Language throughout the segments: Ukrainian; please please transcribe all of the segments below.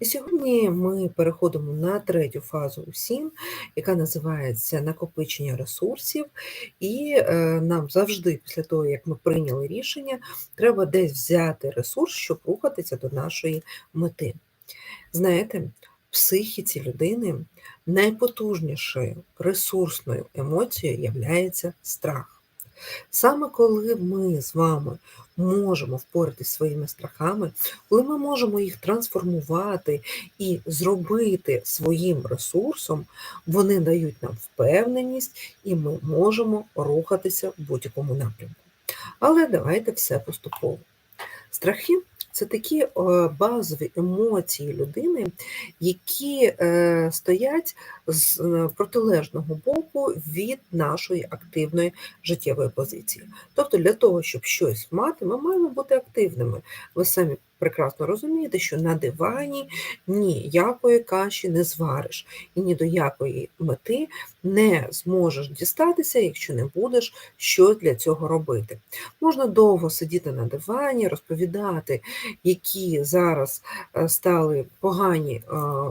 І сьогодні ми переходимо на третю фазу УСІН, яка називається накопичення ресурсів. І е, нам завжди, після того, як ми прийняли рішення, треба десь взяти ресурс, щоб рухатися до нашої мети. Знаєте, в психіці людини найпотужнішою ресурсною емоцією є страх. Саме коли ми з вами можемо впоратися своїми страхами, коли ми можемо їх трансформувати і зробити своїм ресурсом, вони дають нам впевненість, і ми можемо рухатися в будь-якому напрямку. Але давайте все поступово. Страхи це такі е, базові емоції людини, які е, стоять з е, протилежного боку від нашої активної життєвої позиції. Тобто, для того, щоб щось мати, ми маємо бути активними. Ви самі прекрасно розумієте, що на дивані ніякої каші не звариш і ні до якої мети не зможеш дістатися, якщо не будеш що для цього робити. Можна довго сидіти на дивані, розповідати, які зараз е, стали погані, е,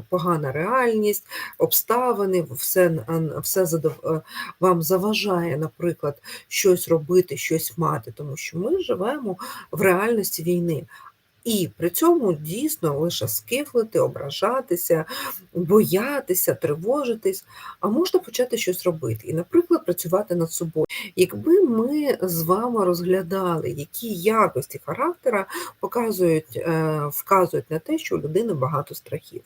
погана реальність, обставини, все все е, вам заважає, наприклад, щось робити, щось мати, тому що ми живемо в реальності війни. І при цьому дійсно лише скифлити, ображатися, боятися, тривожитись, а можна почати щось робити і, наприклад, працювати над собою. Якби ми з вами розглядали, які якості характера показують, е, вказують на те, що у людини багато страхів.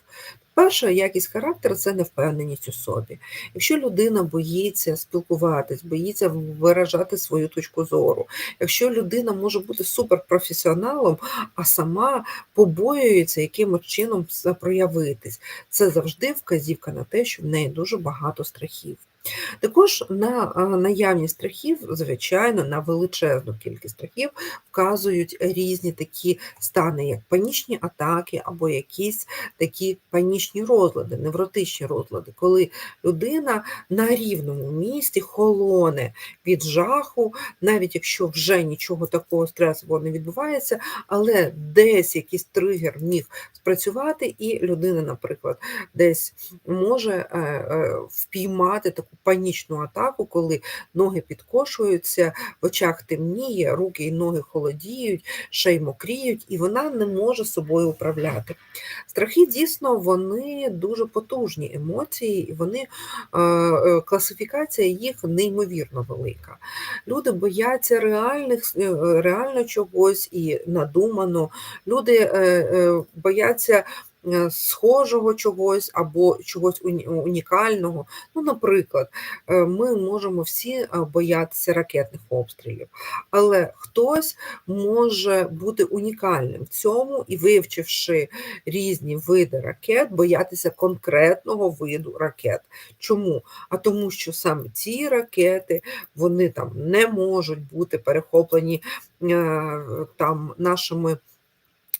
Перша якість характеру це невпевненість у собі. Якщо людина боїться спілкуватись, боїться виражати свою точку зору, якщо людина може бути суперпрофесіоналом, а сама побоюється якимось чином проявитись, це завжди вказівка на те, що в неї дуже багато страхів. Також на наявність страхів, звичайно, на величезну кількість страхів вказують різні такі стани, як панічні атаки або якісь такі панічні розлади, невротичні розлади, коли людина на рівному місці холоне від жаху, навіть якщо вже нічого такого стресового не відбувається, але десь якийсь тригер міг спрацювати, і людина, наприклад, десь може е, е, впіймати таку панічну атаку, коли ноги підкошуються, в очах темніє, руки і ноги холодіють, ще мокріють, і вона не може собою управляти. Страхи дійсно вони дуже потужні емоції, і вони е, е, класифікація їх неймовірно велика. Люди бояться реальних, е, реально чогось і надумано. Люди бояться схожого чогось або чогось унікального. Ну, Наприклад, е, ми можемо всі е, боятися ракетних обстрілів, але хтось може бути унікальним в цьому і, вивчивши різні види ракет, боятися конкретного виду ракет. Чому? А тому, що саме ці ракети вони там не можуть бути перехоплені там нашими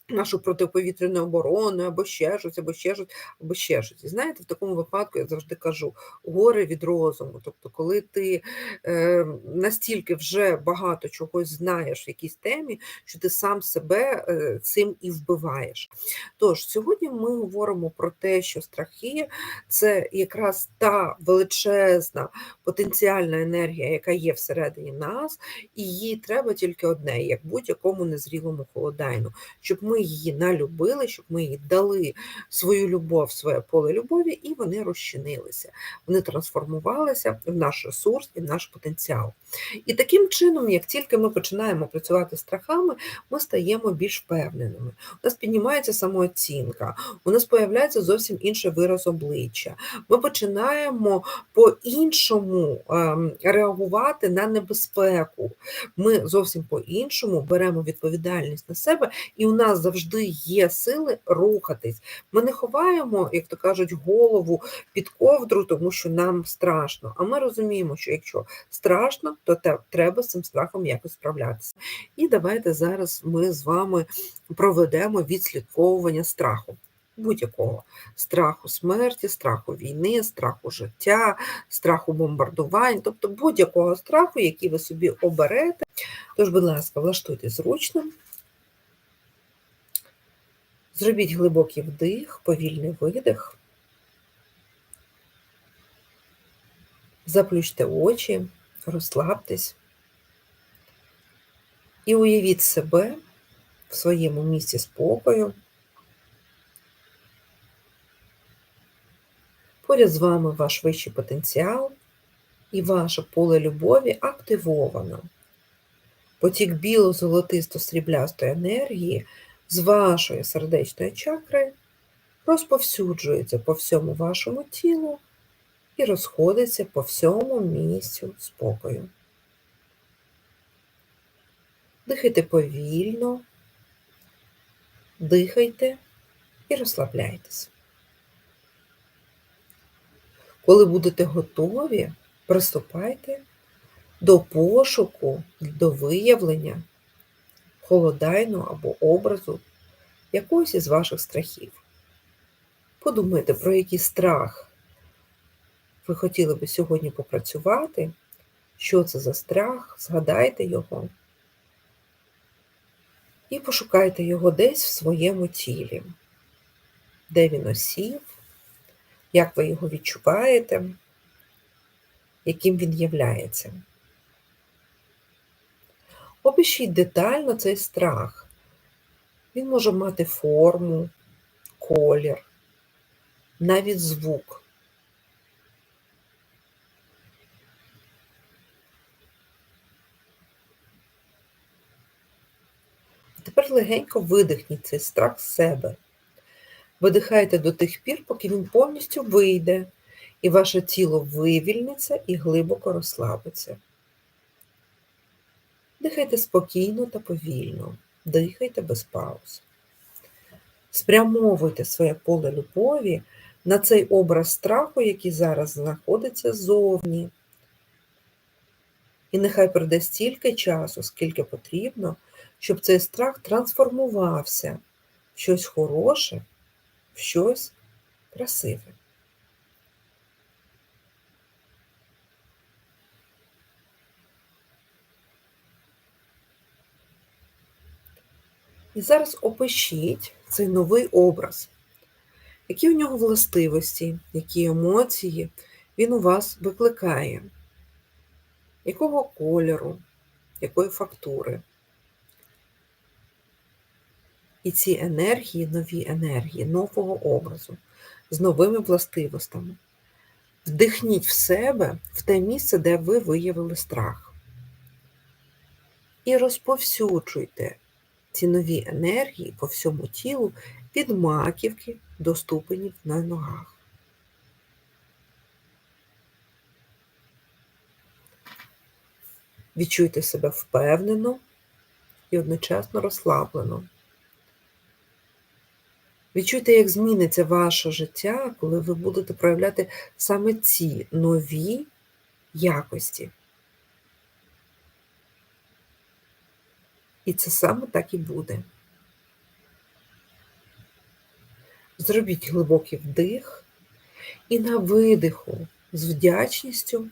нашу протиповітряну оборону, або ще щось, або ще щось, або ще щось. І знаєте, в такому випадку я завжди кажу горе від розуму. Тобто, коли ти е, настільки вже багато чогось знаєш в якійсь темі, що ти сам себе е, цим і вбиваєш. Тож, сьогодні ми говоримо про те, що страхи це якраз та величезна потенціальна енергія, яка є всередині нас, і їй треба тільки одне, як будь-якому незрілому холодайну, щоб ми її налюбили, щоб ми їй дали свою любов, своє поле любові, і вони розчинилися. Вони трансформувалися в наш ресурс і в наш потенціал. І таким чином, як тільки ми починаємо працювати страхами, ми стаємо більш впевненими. У нас піднімається самооцінка, у нас появляється зовсім інший вираз обличчя. Ми починаємо по-іншому ем, реагувати на небезпеку. Ми зовсім по-іншому беремо відповідальність на себе, і у нас завжди є сили рухатись. Ми не ховаємо, як то кажуть, голову під ковдру, тому що нам страшно. А ми розуміємо, що якщо страшно, то треба з цим страхом якось справлятися. І давайте зараз ми з вами проведемо відслідковування страху. Будь-якого страху смерті, страху війни, страху життя, страху бомбардувань, тобто будь-якого страху, який ви собі оберете. Тож, будь ласка, влаштуйте зручно. Зробіть глибокий вдих, повільний видих. Заплющте очі, розслабтесь і уявіть себе в своєму місці спокою. Поряд з вами ваш вищий потенціал і ваше поле любові активовано. Потік біло-золотисто-сріблястої енергії з вашої сердечної чакри розповсюджується по всьому вашому тілу і розходиться по всьому місцю спокою. Дихайте повільно, дихайте і розслабляйтесь. Коли будете готові, приступайте до пошуку, до виявлення холодайного або образу якогось із ваших страхів. Подумайте, про який страх ви хотіли би сьогодні попрацювати, що це за страх, згадайте його і пошукайте його десь в своєму тілі, де він осів, як ви його відчуваєте, яким він являється. Опишіть детально цей страх. Він може мати форму, колір, навіть звук. Тепер легенько видихніть цей страх з себе. Видихайте до тих пір, поки він повністю вийде, і ваше тіло вивільниться і глибоко розслабиться. Дихайте спокійно та повільно, дихайте без пауз. Спрямовуйте своє поле любові на цей образ страху, який зараз знаходиться ззовні. І нехай пройде стільки часу, скільки потрібно, щоб цей страх трансформувався в щось хороше, в щось красиве. І зараз опишіть цей новий образ, які у нього властивості, які емоції він у вас викликає, якого кольору, якої фактури. І ці енергії, нові енергії, нового образу, з новими властивостями. Вдихніть в себе в те місце, де ви виявили страх. І розповсюджуйте ці нові енергії по всьому тілу від маківки до ступенів на ногах. Відчуйте себе впевнено і одночасно розслаблено. Відчуйте, як зміниться ваше життя, коли ви будете проявляти саме ці нові якості. І це саме так і буде. Зробіть глибокий вдих і на видиху з вдячністю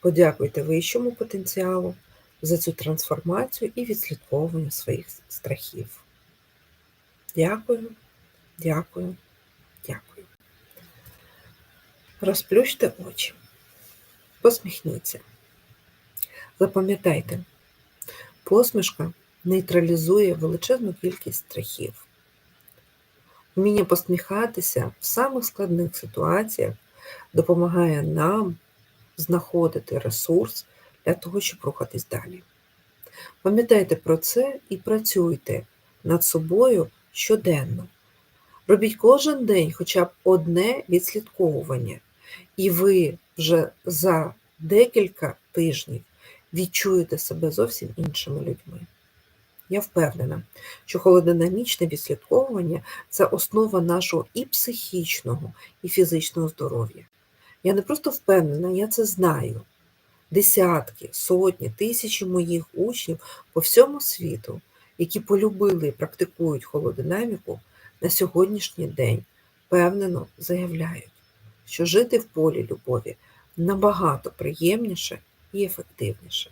подякуйте вищому потенціалу за цю трансформацію і відслідковування своїх страхів. Дякую, дякую, дякую. Розплющте очі, посміхніться. Запам'ятайте, посмішка нейтралізує величезну кількість страхів. Вміння посміхатися в самих складних ситуаціях допомагає нам знаходити ресурс для того, щоб рухатись далі. Пам'ятайте про це і працюйте над собою щоденно. Робіть кожен день хоча б одне відслідковування, і ви вже за декілька тижнів відчуєте себе зовсім іншими людьми. Я впевнена, що холодинамічне відслідковування це основа нашого і психічного, і фізичного здоров'я. Я не просто впевнена, я це знаю. Десятки, сотні, тисячі моїх учнів по всьому світу, які полюбили і практикують холодинаміку, на сьогоднішній день впевнено заявляють, що жити в полі любові набагато приємніше і ефективніше.